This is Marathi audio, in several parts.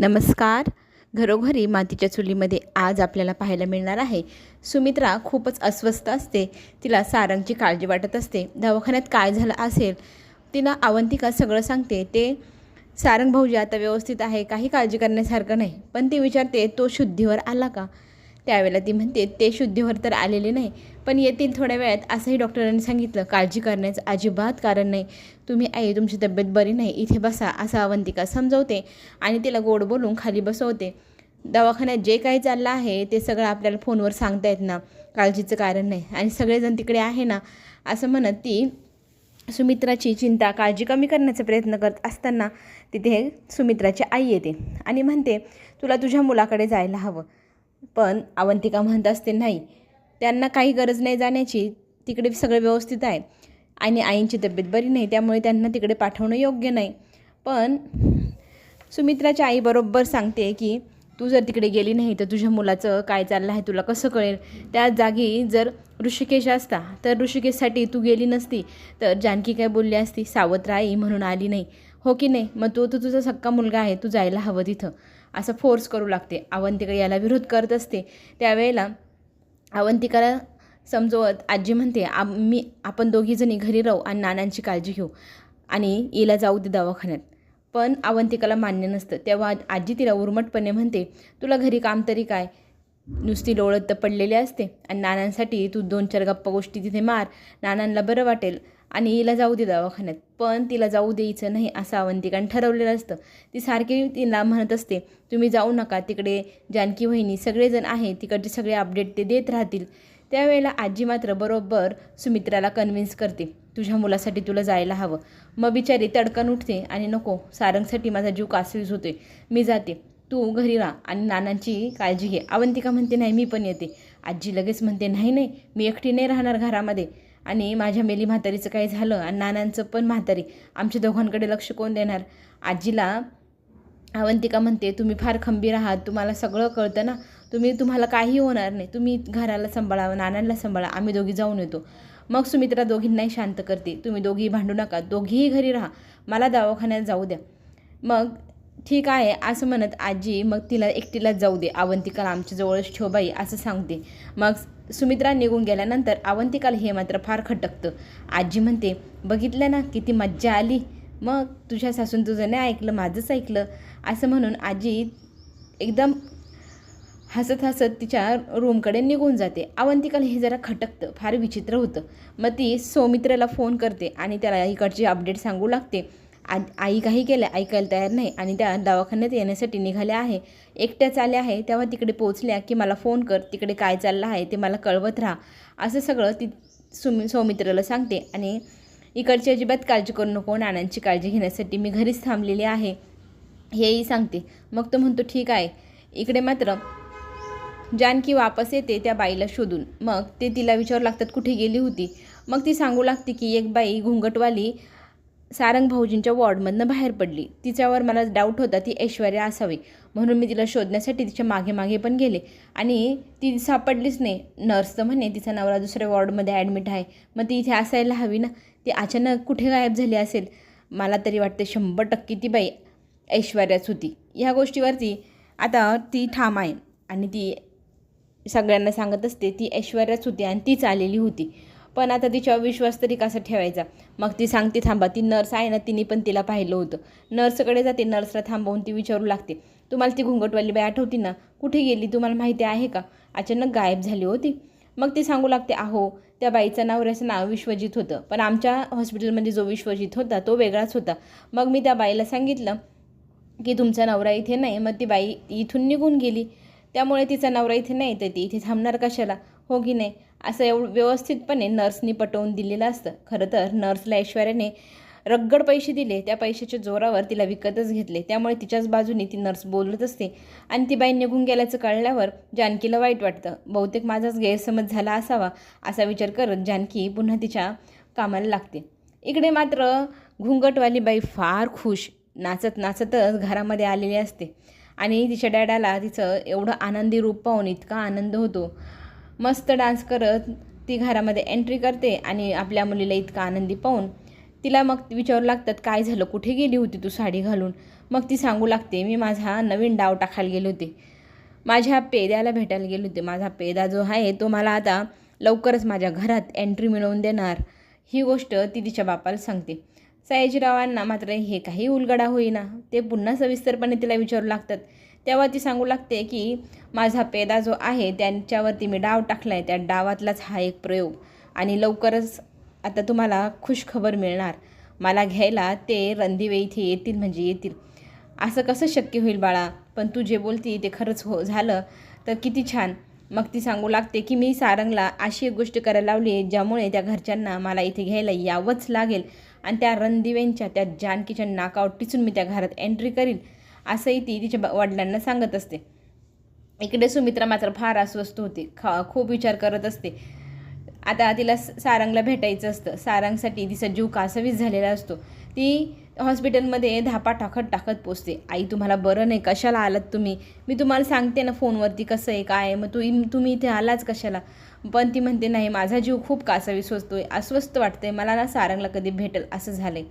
नमस्कार. घरोघरी मातीच्या चुलीमध्ये आज आपल्याला पाहायला मिळणार आहे. सुमित्रा खूपच अस्वस्थ असते. तिला सारंगची काळजी वाटत असते. दवाखान्यात काय झालं असेल? तिला अवंतिका सगळं सांगते. ते सारंग भाऊजी आता व्यवस्थित आहे. काही काळजी करण्यासारखं नाही. पण ती विचारते तो शुद्धीवर आला का? त्यावेळेला ती म्हणते ते शुद्धीवर तर आलेले नाही पण येतील थोड्या वेळात असंही डॉक्टरांनी सांगितलं. काळजी करण्याचं अजिबात कारण नाही. तुम्ही आई तुमची तब्येत बरी नाही. इथे बसा असं अवंतिका समजवते आणि तिला गोड बोलून खाली बसवते. दवाखान्यात जे काही चाललं आहे ते सगळं आपल्याला फोनवर सांगता येत ना. काळजीचं कारण नाही. आणि सगळेजण तिकडे आहे ना असं म्हणत ती सुमित्राची चिंता काळजी कमी करण्याचा प्रयत्न करत असताना तिथे सुमित्राची आई येते आणि म्हणते तुला तुझ्या मुलाकडे जायला हवं. पण अवंतिका म्हणत असते नाही त्यांना काही गरज नाही जाण्याची. तिकडे सगळं व्यवस्थित आहे. आणि आईंची तब्येत बरी नाही त्यामुळे त्यांना तिकडे पाठवणं योग्य नाही. पण सुमित्राच्या आई बरोबर सांगते की तू जर तिकडे गेली नाही तर तुझ्या मुलाचं काय चाललं आहे तुला कसं कळेल? त्या जागी जर ऋषिकेश असता तर ऋषिकेशसाठी तू गेली नसती. तर जानकी काय बोलली असती? सावत्र आई म्हणून आली नाही. हो की नाही? मग तो तर तुझा सक्का मुलगा आहे तू जायला हवं तिथं. असं फोर्स करू लागते. अवंतिका याला विरोध करत असते. त्यावेळेला अवंतिकाला समजवत आजी म्हणते आम्ही आपण दोघीजणी घरी राहू आणि नानांची काळजी घेऊ आणि हिला जाऊ दे दवाखान्यात. पण अवंतिकाला मान्य नसतं. तेव्हा आजी तिला उर्मटपणे म्हणते तुला घरी काम तरी काय? नुसती लोळत तर पडलेली असते आणि नानांसाठी तू दोन चार गप्पा गोष्टी तिथे मार. नानांना बरं वाटेल. आणि हिला जाऊ दे दवाखान्यात. पण तिला जाऊ द्यायचं नाही असं अवंतिकाने ठरवलेलं असतं. ती सारखी तिला म्हणत असते तुम्ही जाऊ नका तिकडे जानकी वहिनी सगळेजण आहे तिकडचे सगळे अपडेट ते देत राहतील. त्यावेळेला आजी मात्र बरोबर सुमित्राला कन्व्हिन्स करते तुझ्या मुलासाठी तुला जायला हवं. मग बिचारी तडकन उठते आणि नको सारंगसाठी माझा जीव कासवीस होतोय. मी जाते. तू घरी राहा आणि नानांची काळजी घे. अवंतिका म्हणते नाही मी पण येते. आजी लगेच म्हणते नाही नाही मी एकटी नाही राहणार घरामध्ये. आणि माझ्या मेली म्हातारीचं काही झालं आणि नानांचं पण म्हातारी. आमच्या दोघांकडे लक्ष कोण देणार? आजीला अवंतिका म्हणते तुम्ही फार खंबीर आहात तुम्हाला सगळं कळतं ना. तुम्ही तुम्हाला काही होणार नाही. तुम्ही घराला सांभाळा नानांना सांभाळा. आम्ही दोघी जाऊन येतो. मग सुमित्रा दोघींनाही शांत करते. तुम्ही दोघीही भांडू नका. दोघीही घरी राहा. मला दवाखान्यात जाऊ द्या. मग ठीक आहे असं म्हणत आजी मग तिला एकटीलाच जाऊ दे. अवंतिकाला आमच्या जवळच ठेव बाई असं सांगते. मग सुमित्रा निघून गेल्यानंतर अवंतिकाला हे मात्र फार खटकतं. आजी म्हणते बघितलं ना किती मज्जा आली. मग तुझ्या सासून तुझं नाही ऐकलं माझंच ऐकलं. असं म्हणून आजी एकदम हसत हसत तिच्या रूमकडे निघून जाते. अवंतिकाला हे जरा खटकतं फार विचित्र होतं. मग ती सौमित्राला फोन करते आणि त्याला इकडची अपडेट सांगू लागते. आ आई काही केलं ऐकायला तयार नाही आणि त्या दवाखान्यात येण्यासाठी निघाल्या आहे. एकट्याच आल्या आहे तेव्हा तिकडे पोचल्या की मला फोन कर तिकडे काय चाललं आहे ते मला कळवत राहा. असं सगळं ती सुमी सौमित्राला सांगते आणि इकडची अजिबात काळजी करू नको नानांची काळजी घेण्यासाठी मी घरीच थांबलेली आहे हेही सांगते. मग तो म्हणतो ठीक आहे. इकडे मात्र जानकी वापस येते त्या बाईला शोधून. मग ते तिला विचारू लागतात कुठे गेली होती. मग ती सांगू लागते की एक बाई घुंगटवाली सारंग भाऊजींच्या वॉर्डमधनं बाहेर पडली. तिच्यावर मला डाऊट होता ती ऐश्वर्या असावी. म्हणून मी तिला शोधण्यासाठी तिच्यामागे मागे पण गेले. आणि ती सापडलीच नाही. नर्स तर म्हणे तिचा नवरा दुसऱ्या वॉर्डमध्ये ॲडमिट आहे. मग ती इथे असायला हवी ना? ती अचानक कुठे गायब झाली असेल? मला तरी वाटते शंभर टक्के ती बाई ऐश्वर्याच होती. ह्या गोष्टीवरती आता ती ठाम आहे. आणि ती सगळ्यांना सांगत असते ती ऐश्वर्याच होती आणि तीच आलेली होती. पण आता तिच्यावर विश्वास तरी कसा ठेवायचा? मग ती सांगते थांबा ती नर्स आहे ना तिने पण तिला पाहिलं होतं. नर्सकडे जाते नर्सला थांबवून ती विचारू लागते. तुम्हाला ती घुंगटवाली बाई आठवती ना? कुठे गेली? तुम्हाला माहिती आहे का? अचानक गायब झाली होती. मग ती सांगू लागते अहो त्या बाईचं नवऱ्याचं नाव विश्वजित होतं. पण आमच्या हॉस्पिटलमध्ये जो विश्वजित होता तो वेगळाच होता. मग मी त्या बाईला सांगितलं की तुमचा नवरा इथे नाही. मग ती बाई इथून निघून गेली. त्यामुळे तिचा नवरा इथे नाही तर ती इथे थांबणार कशाला? हो की नाही? असं एवढं व्यवस्थितपणे नर्सनी पटवून दिलेलं असतं. खरं तर नर्सला ऐश्वर्याने रगड पैसे दिले. त्या पैशाच्या जोरावर तिला विकतच घेतले. त्यामुळे तिच्याच बाजूने ती नर्स बोलत असते. आणि ती बाई निघून गेल्याचं कळल्यावर जानकीला वाईट वाटतं. बहुतेक माझाच गैरसमज झाला असावा असा विचार करत जानकी पुन्हा तिच्या कामाला लागते. इकडे मात्र घुंगटवाली बाई फार खुश. नाचत नाचतच घरामध्ये आलेली असते. आणि तिच्या डॅडाला तिचं एवढं आनंदी रूप पाहून इतका आनंद होतो. मस्त डान्स करत ती घरामध्ये एंट्री करते आणि आपल्या मुलीला इतका आनंदी पाहून तिला मग विचारू लागतात काय झालं? कुठे गेली होती तू साडी घालून? मग ती सांगू लागते मी माझा नवीन डाव टाकायला गेले होते. माझ्या पेद्याला भेटायला गेले होते. माझा पेदा जो आहे तो मला आता लवकरच माझ्या घरात एंट्री मिळवून देणार. ही गोष्ट ती तिच्या बापाला सांगते. सयाजीरावांना मात्र हे काही उलगडा होईना. ते पुन्हा सविस्तरपणे तिला विचारू लागतात. तेव्हा ती सांगू लागते की माझा पेदा जो आहे त्यांच्यावरती मी डाव टाकला आहे त्या डावातलाच हा एक प्रयोग. आणि लवकरच आता तुम्हाला खुशखबर मिळणार. मला घ्यायला ते रणदिवे इथे येतील म्हणजे येतील. असं कसं शक्य होईल बाळा? पण तू जे बोलती ते खरंच हो झालं. तर किती छान. मग ती सांगू लागते की मी सारंगला अशी एक गोष्ट करायला लावली ज्यामुळे त्या घरच्यांना मला इथे घ्यायला यावंच लागेल. आणि त्या रणदिवेंच्या त्या जानकीच्या नाकावर टिचून मी त्या घरात एंट्री करील असंही ती तिच्या ब- वडिलांना सांगत असते. इकडे सुमित्रा मात्र फार अस्वस्थ होते खा खूप विचार करत असते. आता तिला सारंगला भेटायचं असतं. सारंगसाठी तिचा जीव कासावीस झालेला असतो. ती हॉस्पिटलमध्ये धापा टाकत टाकत पोचते. आई तुम्हाला बरं नाही कशाला आलात तुम्ही? मी तुम्हाला सांगते ना फोनवरती कसं आहे काय मग तू तुम्ही इथे आलाच कशाला? पण ती म्हणते नाही माझा जीव खूप कासावीस आहे अस्वस्थ वाटतंय मला ना सारंगला कधी भेटेल असं झालंय.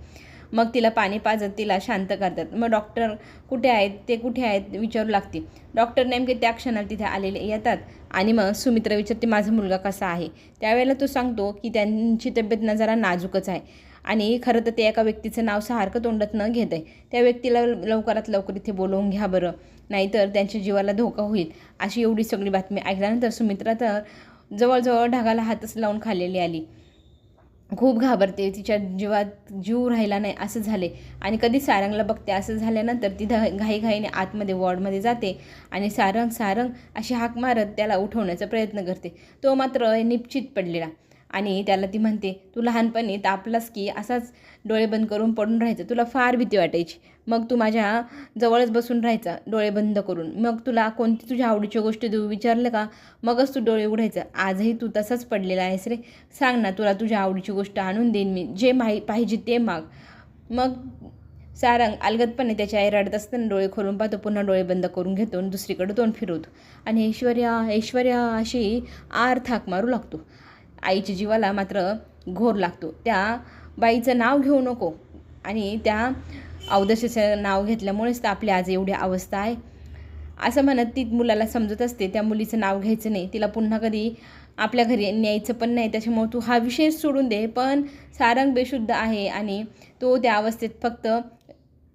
मग तिला पाणी पाजत तिला शांत करतात. मग डॉक्टर कुठे आहेत ते कुठे आहेत विचारू लागते डॉक्टर नेमके त्या क्षणाला तिथे आलेले येतात आणि मग सुमित्रा विचारते माझा मुलगा कसा आहे? त्यावेळेला तो सांगतो की त्यांची तब्येत ना जरा नाजूकच आहे आणि खरं तर ते एका व्यक्तीचं नाव सारखं तोंडात न घेत आहे त्या व्यक्तीला लवकरात लवकर इथे बोलवून घ्या बरं नाहीतर त्यांच्या जीवाला धोका होईल अशी एवढी सगळी बातमी ऐकल्यानंतर सुमित्रा तर जवळजवळ ढगाला हातच लावून खाल्लेली आली. खूप घाबरते. तिच्या जीवात जीव राहिला नाही असं झाले. आणि कधी सारंगला बघते असं झाल्यानंतर ती ध घाईघाईने आतमध्ये वॉर्डमध्ये जाते आणि सारंग सारंग अशी हाक मारत त्याला उठवण्याचा प्रयत्न करते. तो मात्र निश्चित पडलेला. आणि त्याला ती म्हणते तू लहानपणी तापलास की असाच डोळे बंद करून पडून राहायचं. तुला फार भीती वाटायची. मग तू माझ्या जवळच बसून राहायचा डोळे बंद करून. मग तुला कोणती तुझ्या आवडीची गोष्ट देऊ विचारलं का? मगच तू डोळे उघडायचं. आजही तू तसाच पडलेला आहेस रे. सांग ना तुला तुझ्या आवडीची गोष्ट आणून देईन मी. जे माही पाहिजे ते माग. मग सारंग अलगदपणे त्याच्या आई रडत असताना डोळे खोलून पाहतो. पुन्हा डोळे बंद करून घेतो आणि दुसरीकडे तोंड फिरवतो. आणि ऐश्वर्या ऐश्वर्या अशी आर थाक मारू लागतो. आईच्या जीवाला मात्र घोर लागतो. त्या बाईचं नाव घेऊ नको आणि त्या अवदशेचं नाव घेतल्यामुळेच तर आपली आज एवढी अवस्था आहे. असं म्हणत ती मुलाला समजत असते. त्या मुलीचं नाव घ्यायचं नाही. तिला पुन्हा कधी आपल्या घरी न्यायचं पण नाही. त्याच्यामुळे तू हा विषय सोडून दे. पण सारंग बेशुद्ध आहे आणि तो त्या अवस्थेत फक्त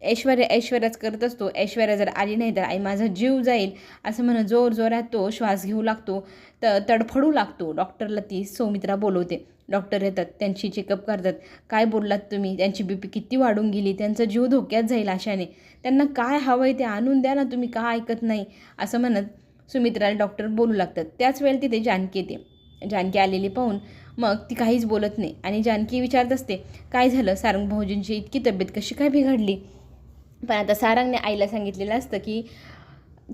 ऐश्वर्या ऐश्वर्याच करत असतो. ऐश्वर्या जर आली नाही तर आई माझा जीव जाईल असं म्हणत जोर जोरात तो श्वास घेऊ लागतो. त तडफडू लागतो. डॉक्टरला ती सौमित्रा बोलवते. डॉक्टर येतात त्यांची चेकअप करतात. काय बोललात तुम्ही? त्यांची बी पी किती वाढून गेली? त्यांचा जीव धोक्यात जाईल अशाने. त्यांना काय हवं आहे ते आणून द्या ना तुम्ही का ऐकत नाही? असं म्हणत सुमित्राला डॉक्टर बोलू लागतात. त्याच वेळेला तिथे जानकी येते. जानकी आलेली पाहून मग ती काहीच बोलत नाही. आणि जानकी विचारत असते काय झालं? सारंग भाऊजींची इतकी तब्येत कशी काय बिघडली? पण आता सारंगने आईला सांगितलेलं असतं की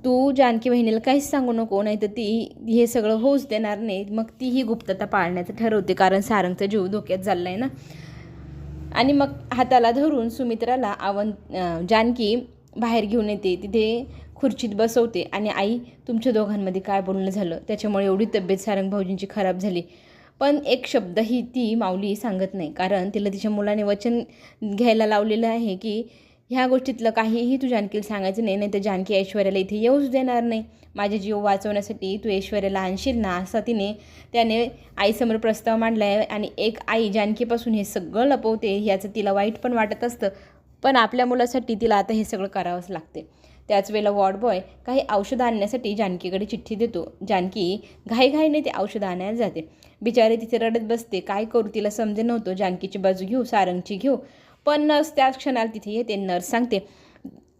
तू जानकी बहिणीला काहीच सांगू नको नाही तर ती हे सगळं होऊच देणार नाही. मग ती ही गुप्तता पाळण्याचं ठरवते कारण सारंगचा जीव धोक्यात झाला आहे ना. आणि मग हाताला धरून सुमित्राला आवन जानकी बाहेर घेऊन येते. तिथे खुर्चीत बसवते. आणि आई तुमच्या दोघांमध्ये काय बोलणं झालं? त्याच्यामुळे एवढी तब्येत सारंग भाऊजींची खराब झाली. पण एक शब्दही ती माऊली सांगत नाही कारण तिला तिच्या मुलाने वचन घ्यायला लावलेलं आहे की ह्या गोष्टीतलं काहीही तू जानकीला सांगायचं नाही नाही तर जानकी ऐश्वर्याला इथे येऊच देणार नाही. माझे जीव वाचवण्यासाठी तू ऐश्वर्याला आणशील ना? असं तिने त्याने आईसमोर प्रस्ताव मांडला आहे आणि एक आई जानकीपासून हे सगळं लपवते याचं तिला वाईट पण वाटत असतं. पण आपल्या मुलासाठी तिला आता हे सगळं करावंच लागते. त्याच वेळेला वॉर्ड बॉय काही औषधं आणण्यासाठी जानकीकडे चिठ्ठी देतो. जानकी घाईघाईने ते औषधं आणायला जाते. बिचारे तिथे रडत बसते. काय करू तिला समजे नव्हतं. जानकीची बाजू घेऊ सारंगची घेऊ. पण नर्स त्याच क्षणाला तिथे येते नर्स सांगते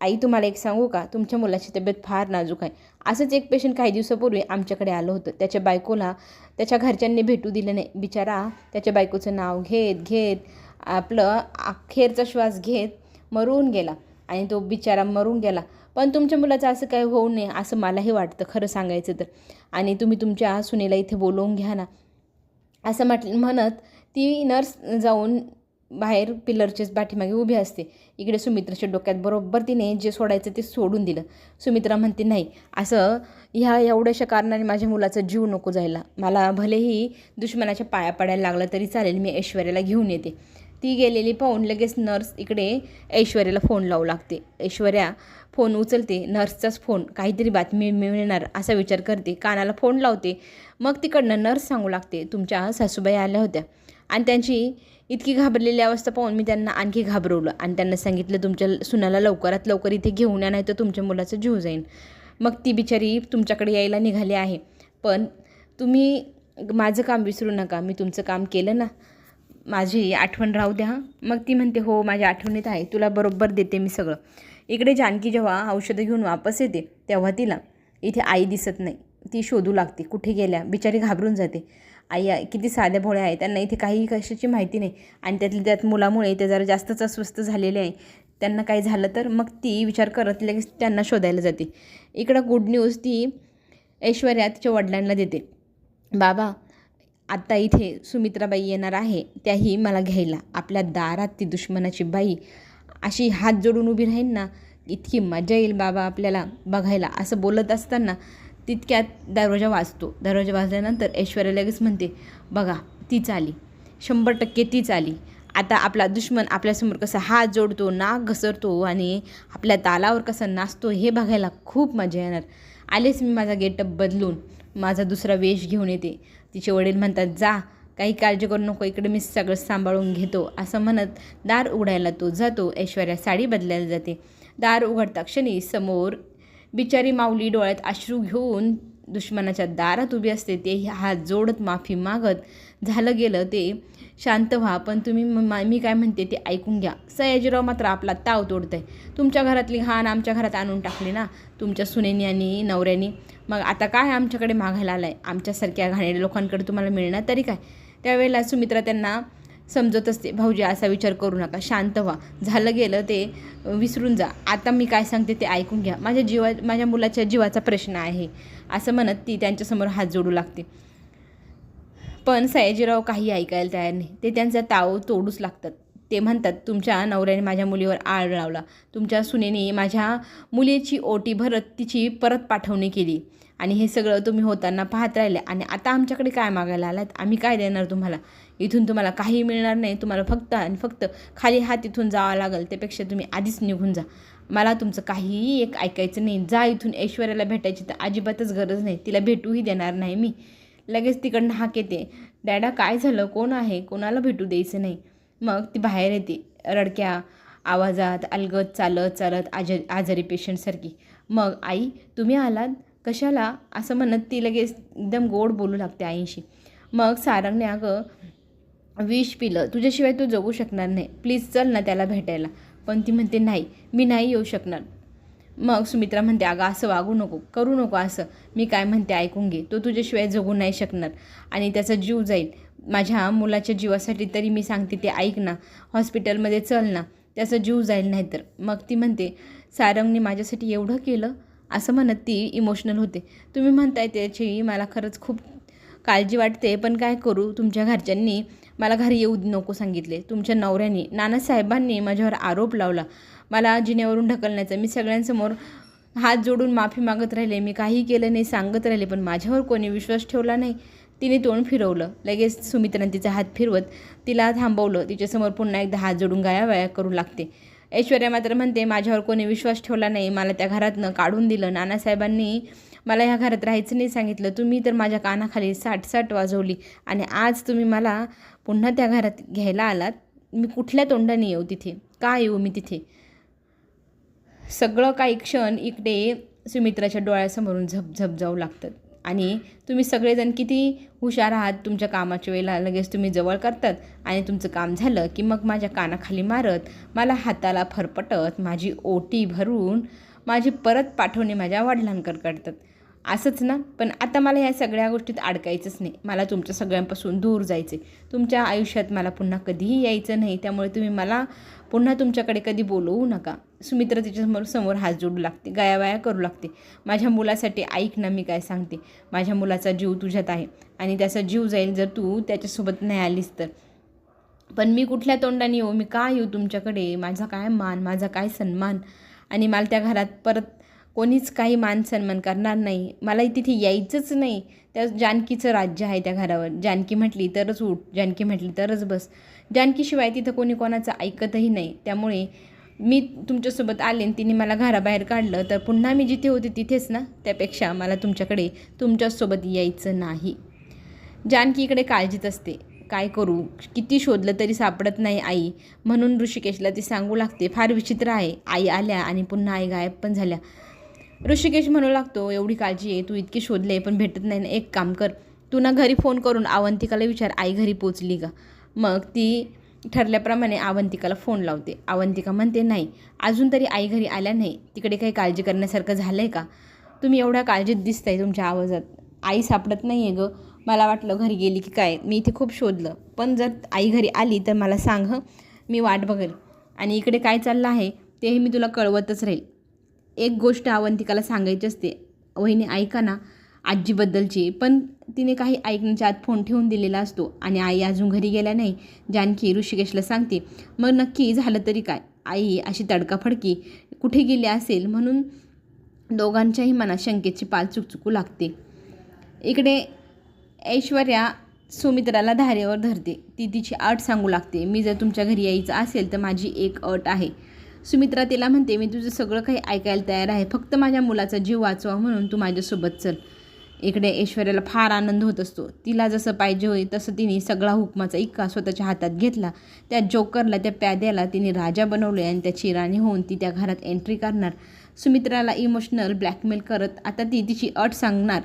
आई तुम्हाला एक सांगू का? तुमच्या मुलाची तब्येत फार नाजूक आहे. असंच एक पेशंट काही दिवसापूर्वी आमच्याकडे आलं होतं. त्याच्या बायकोला त्याच्या घरच्यांनी भेटू दिलं नाही. बिचारा त्याच्या बायकोचं नाव घेत घेत आपलं अखेरचा श्वास घेत मरून गेला आणि तो बिचारा मरून गेला. पण तुमच्या मुलाचं असं काही होऊ नये असं मलाही वाटतं खरं सांगायचं तर. आणि तुम्ही तुमच्या सुनेला इथे बोलवून घ्या ना. असं म्हट म्हणत ती नर्स जाऊन बाहेर पिलरचेच पाठीमागे उभी असते. इकडे सुमित्राच्या डोक्यात बरोबर तिने जे सोडायचं ते सोडून दिलं. सुमित्रा म्हणते नाही असं ह्या एवढ्याशा कारणाने माझ्या मुलाचा जीव नको जायला. मला भलेही दुश्मनाच्या पाया पडायला लागला तरी चालेल मी ऐश्वर्याला घेऊन येते. ती गेलेली पाहून लगेच नर्स इकडे ऐश्वर्याला फोन लावू लागते. ऐश्वर्या फोन उचलते नर्सचाच फोन काहीतरी बातमी मिळणार असा विचार करते कानाला फोन लावते. मग तिकडनं नर्स सांगू लागते तुमच्या सासूबाई आल्या होत्या आणि त्यांची इतकी घाबरलेली अवस्था पाहून मी त्यांना आणखी घाबरवलं आणि त्यांना सांगितलं तुमच्या सुनाला लवकरात लवकर इथे घेऊन या नाही तर तुमच्या मुलाचा जीव जाईन. मग ती बिचारी तुमच्याकडे यायला निघाली आहे. पण तुम्ही माझं काम विसरू नका मी तुमचं काम केलं ना माझी आठवण राहू द्या. मग ती म्हणते हो माझ्या आठवणीत आहे तुला बरोबर देते मी सगळं. इकडे जानकी जेव्हा औषधं घेऊन वापस येते तेव्हा तिला इथे आई दिसत नाही ती शोधू लागते कुठे गेल्या? बिचारी घाबरून जाते. आई किती साध्या भोळ्या आहे त्यांना इथे काहीही कशाची माहिती नाही. आणि त्यातल्या त्यात मुलामुळे ते जरा जास्तच अस्वस्थ झालेले आहे. त्यांना काही झालं तर मग ती विचार करत लगेच त्यांना शोधायला जाते. इकडं गुड न्यूज ती ऐश्वर्या तिच्या वडिलांना देते. बाबा आत्ता इथे सुमित्राबाई येणार आहे त्याही मला घ्यायला. आपल्या दारात ती दुश्मनाची बाई अशी हात जोडून उभी राहील ना इतकी मजा येईल बाबा आपल्याला बघायला असं बोलत असताना तितक्यात दरवाजा वाजतो. दरवाजा वाजल्यानंतर ऐश्वर्या लगेच म्हणते बघा तीच आली. शंभर टक्के तीच आली. आता आपला दुश्मन आपल्यासमोर कसा हात जोडतो नाक घसरतो आणि आपल्या तालावर कसा नाचतो हे बघायला खूप मजा येणार. आलेच मी माझा गेटअप बदलून माझा दुसरा वेश घेऊन येते. तिचे वडील म्हणतात जा काही काळजी करू नको इकडे मी सगळं सांभाळून घेतो. असं म्हणत दार उघडायला तो जातो. ऐश्वर्या साडी बदलायला जाते. दार उघडता क्षणी समोर बिचारी माऊली डोळ्यात अश्रू घेऊन दुश्मनाच्या दारात उभी असते ते हात जोडत माफी मागत झालं गेलं ते शांत व्हा पण तुम्ही म- मी काय म्हणते ते ऐकून घ्या. सयाजीराव मात्र आपला ताव तोडतंय. तुमच्या घरातली घाण आमच्या घरात आणून टाकली ना तुमच्या सुनेनी आणि नवऱ्यानी. मग आता काय आमच्याकडे मागायला आलं आहे आमच्यासारख्या घाणेरड्या लोकांकडे तुम्हाला मिळणार तरी काय? त्यावेळेला सुमित्रा त्यांना समजत असते. भाऊजी असा विचार करू नका. शांत व्हा. झालं गेलं ते विसरून जा. आता मी काय सांगते ते ऐकून घ्या. माझ्या जीवा माझ्या मुलाच्या जीवाचा प्रश्न आहे. असं म्हणत ती त्यांच्यासमोर हात जोडू लागते. पण सयाजीराव काही ऐकायला तयार नाही. ते त्यांचा ताव तोडूच लागतात. ते म्हणतात तुमच्या नवऱ्याने माझ्या मुलीवर आळ लावला. तुमच्या सुनेने माझ्या मुलीची ओटी भरत तिची परत पाठवणी केली. आणि हे सगळं तुम्ही होताना पाहत राहिले. आणि आता आमच्याकडे काय मागायला आलात? आम्ही काय देणार तुम्हाला? इथून तुम्हाला काही मिळणार नाही. तुम्हाला फक्त आणि फक्त खाली हात इथून जावं लागेल. त्यापेक्षा तुम्ही आधीच निघून जा. मला तुमचं काहीही एक ऐकायचं नाही. जा इथून. ऐश्वर्याला भेटायची तर अजिबातच गरज नाही. तिला भेटूही देणार नाही मी. लगेच तिकडनं हाक येते. डॅडा काय झालं? कोण आहे? कोणाला भेटू द्यायचं नाही? मग ती बाहेर येते. रडक्या आवाजात अलगत चालत चालत आज आजारी पेशंटसारखी मग आई तुम्ही आलात? कशाला? असं म्हणत ती लगेच एकदम गोड बोलू लागते आईशी. मग सारंगने अगं विष पिलं. तुझ्याशिवाय तू जगू शकणार नाही. प्लीज चल ना त्याला भेटायला. पण ती म्हणते नाही मी नाही येऊ शकणार. मग सुमित्रा म्हणते अगं असं वागू नको करू नको असं. मी काय म्हणते ऐकून घे. तो तुझ्याशिवाय जगू नाही शकणार आणि त्याचा जीव जाईल. माझ्या मुलाच्या जीवासाठी तरी मी सांगते ते ऐक ना हॉस्पिटलमध्ये चल ना त्याचा जीव जाईल नाही तर मग ती म्हणते सारंगने माझ्यासाठी एवढं केलं? असं म्हणत ती इमोशनल होते. तुम्ही म्हणताय त्याची मला खरंच खूप काळजी वाटते पण काय करू? तुमच्या घरच्यांनी मला घरी येऊ नको सांगितले. तुमच्या नवऱ्याने नानासाहेबांनी माझ्यावर आरोप लावला. मला जिन्यावरून ढकलण्याचा मी सगळ्यांसमोर हात जोडून माफी मागत राहिले. मी काही केलं नाही सांगत राहिले पण माझ्यावर कोणी विश्वास ठेवला नाही. तिने तोंड फिरवलं. लगेच सुमित्रानं तिचा हात फिरवत तिला थांबवलं. तिच्यासमोर पुन्हा एकदा हात जोडून गायावाया करू लागते. ऐश्वर्या मात्र म्हणते माझ्यावर कोणी विश्वास ठेवला नाही. मला त्या घरातनं काढून दिलं. नानासाहेबांनी मला ह्या घरात राहायचं नाही सांगितलं. तुम्ही तर माझ्या कानाखाली साठ साठ वाजवली आणि आज तुम्ही मला पुन्हा त्या घरात घ्यायला आलात. मी कुठल्या तोंडाने येऊ तिथे? का येऊ मी तिथे? सगळं काही क्षण इकडे सुमित्राच्या डोळ्यासमोरून झपझप जाऊ लागतात. आणि तुम्ही सगळेजण किती हुशार आहात तुमच्या कामाच्या वेळेला लगेच तुम्ही जवळ करतात आणि तुमचं काम झालं की मग माझ्या कानाखाली मारत मला हाताला फरपटत माझी ओटी भरून माझी परत पाठवणे माझ्या वडिलांकडे करतात. असंच ना? पण आता मला ह्या सगळ्या गोष्टीत अडकायचंच नाही. मला तुमच्या सगळ्यांपासून दूर जायचं आहे तुमच्या आयुष्यात मला पुन्हा कधीही यायचं नाही. त्यामुळे तुम्ही मला पुन्हा तुमच्याकडे कधी बोलवू नका. सुमित्रा तिच्यासमोर समोर हात जोडू लागते. गायावाया करू लागते. माझ्या मुलासाठी ऐक ना मी काय सांगते. माझ्या मुलाचा जीव तुझ्यात आहे आणि त्याचा जीव जाईल जर तू त्याच्यासोबत नाही आलीस तर. पण मी कुठल्या तोंडाने येऊ? मी का येऊ तुमच्याकडे? माझा काय मान? माझा काय सन्मान? आणि मला त्या घरात परत कोणीच काही मान सन्मान करणार नाही. मला तिथे यायचंच नाही. त्या जानकीचं राज्य आहे त्या घरावर. जानकी म्हटली तरच उठ. जानकी म्हटली तरच बस. जानकीशिवाय तिथं कोणी कोणाचं ऐकतही नाही. त्यामुळे मी तुमच्यासोबत आले आणि तिने मला घराबाहेर काढलं. तर पुन्हा मी जिथे होते तिथेच ना? त्यापेक्षा मला तुमच्याकडे तुमच्यासोबत यायचं नाही. जानकी इकडे काळजीत असते. काय करू? किती शोधलं तरी सापडत नाही आई. म्हणून ऋषिकेशला ती सांगू लागते. फार विचित्र आहे. आई आल्या आणि पुन्हा आई गायब पण झाल्या. ऋषिकेश म्हणू लागतो एवढी काळजी आहे तू इतकी शोधले पण भेटत नाही ना एक काम कर. तू ना घरी फोन करून अवंतिकाला विचार आई घरी पोचली का? मग ती ठरल्याप्रमाणे अवंतिकाला फोन लावते. अवंतिका म्हणते नाही अजून तरी आई घरी आल्या नाही. तिकडे काही काळजी करण्यासारखं झालं आहे का? तुम्ही एवढ्या काळजीत दिसताय तुमच्या आवाजात. आई सापडत नाही आहे गं. मला वाटलं घरी गेली की काय? मी इथे खूप शोधलं. पण जर आई घरी आली तर मला सांग मी वाट बघेल. आणि इकडे काय चाललं आहे तेही मी तुला कळवतच राहील. एक गोष्ट अवंतिकाला सांगायची असते. वहिनी ऐका ना आजीबद्दलची. पण तिने काही ऐकण्याच्या आत फोन ठेवून दिलेला असतो आणि आई अजून घरी गेल्या नाही. जानकी ऋषिकेशला सांगते मग नक्की झालं तरी काय? आई अशी तडकाफडकी कुठे गेली असेल म्हणून दोघांच्याही मनात शंकेची पाल चुकचुकू लागते. इकडे ऐश्वर्या सुमित्राला धारेवर धरते. ती तिची अट सांगू लागते मी जर तुमच्या घरी यायचं असेल तर माझी एक अट आहे. सुमित्रा तिला म्हणते मी तुझं सगळं काही ऐकायला तयार आहे. फक्त माझ्या मुलाचा जीव वाचवा म्हणून तू माझ्यासोबत चल. इकडे ऐश्वर्याला फार आनंद होत असतो. तिला जसं पाहिजे होई तसं तिने सगळा हुकमाचा इक्का स्वतःच्या हातात घेतला. त्या जोकरला त्या प्याद्याला तिने राजा बनवले आणि त्याची राणी होऊन ती त्या घरात एंट्री करणार. सुमित्राला इमोशनल ब्लॅकमेल करत आता ती तिची अट सांगणार.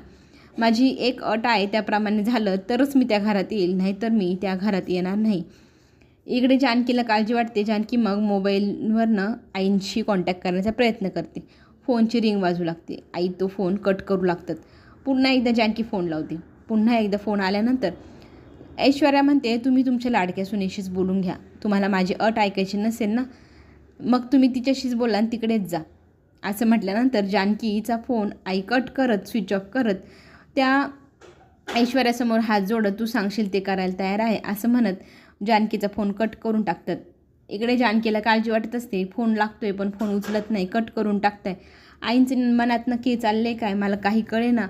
माझी एक अट आहे त्याप्रमाणे झालं तरच मी त्या घरात येईल नाहीतर मी त्या घरात येणार नाही. इकडे जानकीला काळजी वाटते. जानकी मग मोबाईलवरनं आईंशी कॉन्टॅक्ट करण्याचा प्रयत्न करते. फोनची रिंग वाजू लागते. आई तो फोन कट करू लागतात. पुन्हा एकदा जानकी फोन लावते. पुन्हा एकदा फोन आल्यानंतर ऐश्वर्या म्हणते तुम्ही तुमच्या लाडक्या सुनेशीच बोलून घ्या. तुम्हाला माझी अट ऐकायची नसेल ना मग तुम्ही तिच्याशीच बोला आणि तिकडेच जा. असं म्हटल्यानंतर जानकीचा फोन आई कट करत स्विच ऑफ करत त्या ऐश्वर्यासमोर हात जोडत तू सांगशील ते करायला तयार आहे असं म्हणत जानकीचा फोन कट करून टाकतात. इकडे जानकीला काळजी वाटत असते. फोन लागतोय पण फोन उचलत नाही. कट करून टाकताय. आईंचं मनात नक्की चाललंय काय? मला काही कळेना.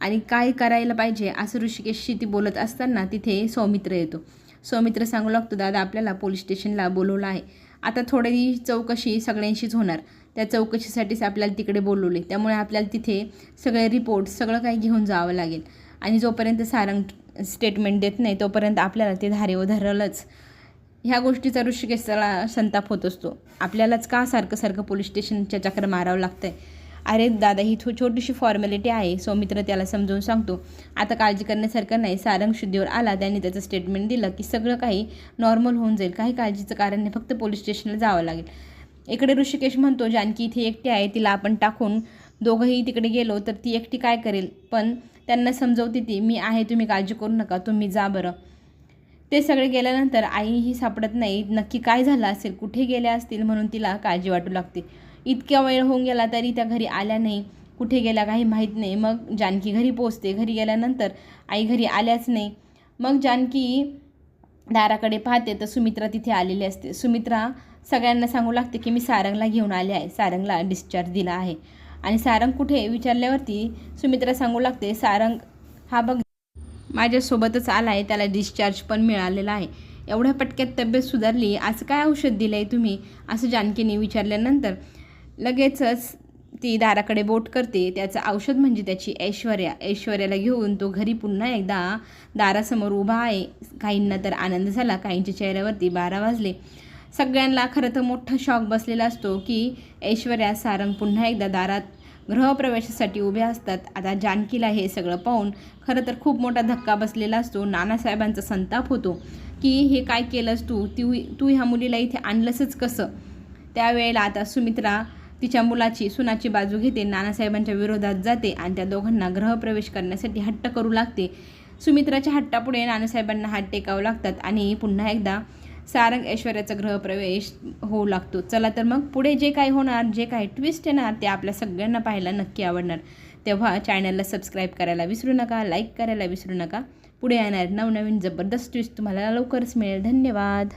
आणि काय करायला पाहिजे? असं ऋषिकेशशी ती बोलत असताना तिथे सौमित्र येतो. सौमित्र सांगू लागतो दादा आपल्याला पोलीस स्टेशनला बोलवलं आहे. आता थोडी चौकशी सगळ्यांशीच होणार. त्या चौकशीसाठीच आपल्याला तिकडे बोलवले त्यामुळे आपल्याला तिथे सगळे रिपोर्ट सगळं काही घेऊन जावं लागेल. आणि जोपर्यंत सारंग स्टेटमेंट देत नाही तोपर्यंत आपल्याला ते धारेवर धरलंच ह्या गोष्टीचा ऋषिकेशला संताप होत असतो. आपल्यालाच का सारखं सारखं पोलीस स्टेशनच्या चक्र मारावं लागतं आहे अरे दादा ही थो छोटीशी फॉर्मॅलिटी आहे सौमित्र त्याला समजावून सांगतो. आता काळजी करण्यासारखं नाही सारंग शुद्धीवर आला त्याने त्याचं स्टेटमेंट दिलं की सगळं काही नॉर्मल होऊन जाईल. काही काळजीचं कारण नाही फक्त पोलीस स्टेशनला जावं लागेल. इकडे ऋषिकेश म्हणतो जानकी इथे एकटी आहे तिला आपण टाकून दोघंही तिकडे गेलो तर ती एकटी काय करेल? पण त्यांना समजवते ती मी आहे तुम्ही काळजी करू नका तुम्ही जा बरं. ते सगळे गेल्यानंतर आईही सापडत नाही नक्की काय झालं असेल कुठे गेल्या असतील म्हणून तिला काळजी वाटू लागते. इतक्या वेळ होऊन गेला तरी त्या घरी आल्या नाही कुठे गेल्या काही माहीत नाही. मग जानकी घरी पोचते घरी गेल्यानंतर आई घरी आल्याच नाही. मग जानकी दाराकडे पाहते तर सुमित्रा तिथे आलेली असते. सुमित्रा सगळ्यांना सांगू लागते की मी सारंगला घेऊन आले आहे सारंगला डिस्चार्ज दिला आहे. आणि सारंग कुठे विचारल्यावरती सुमित्रा सांगू लागते सारंग हा बघ माझ्यासोबतच आला आहे त्याला डिस्चार्ज पण मिळालेला आहे. एवढ्या पटक्यात तब्येत सुधारली असं काय औषध दिलं आहे तुम्ही? असं जानकीने विचारल्यानंतर लगेचच ती दाराकडे बोट करते. त्याचं औषध म्हणजे त्याची ऐश्वर्या. ऐश्वर्याला घेऊन तो घरी पुन्हा एकदा दारासमोर उभा आहे. काहींना तर आनंद झाला काहींच्या चेहऱ्यावरती बारा वाजले. सगळ्यांना खरं तर मोठा शॉक बसलेला असतो की ऐश्वर्या सारंग पुन्हा एकदा दारात गृहप्रवेशासाठी उभे असतात. आता जानकीला हे सगळं पाहून खरं तर खूप मोठा धक्का बसलेला असतो. नानासाहेबांचा संताप होतो की हे काय केलंस तू? तू तू ह्या मुलीला इथे आणलंसच कसं? त्यावेळेला आता सुमित्रा तिच्या मुलाची सुनाची बाजू घेते नानासाहेबांच्या विरोधात जाते आणि त्या दोघांना गृहप्रवेश करण्यासाठी हट्ट करू लागते. सुमित्राच्या हट्टापुढे नानासाहेबांना हात टेकावं लागतात आणि पुन्हा एकदा सारंग ऐश्वर्याचा ग्रहप्रवेश होऊ लागतो. चला तर मग पुढे जे काही होणार जे काही ट्विस्ट येणार ते आपल्या सगळ्यांना पाहायला नक्की आवडणार. तेव्हा चॅनलला सबस्क्राईब करायला विसरू नका लाईक करायला विसरू नका. पुढे येणार नवनवीन जबरदस्त ट्विस्ट तुम्हाला लवकरच मिळेल. धन्यवाद.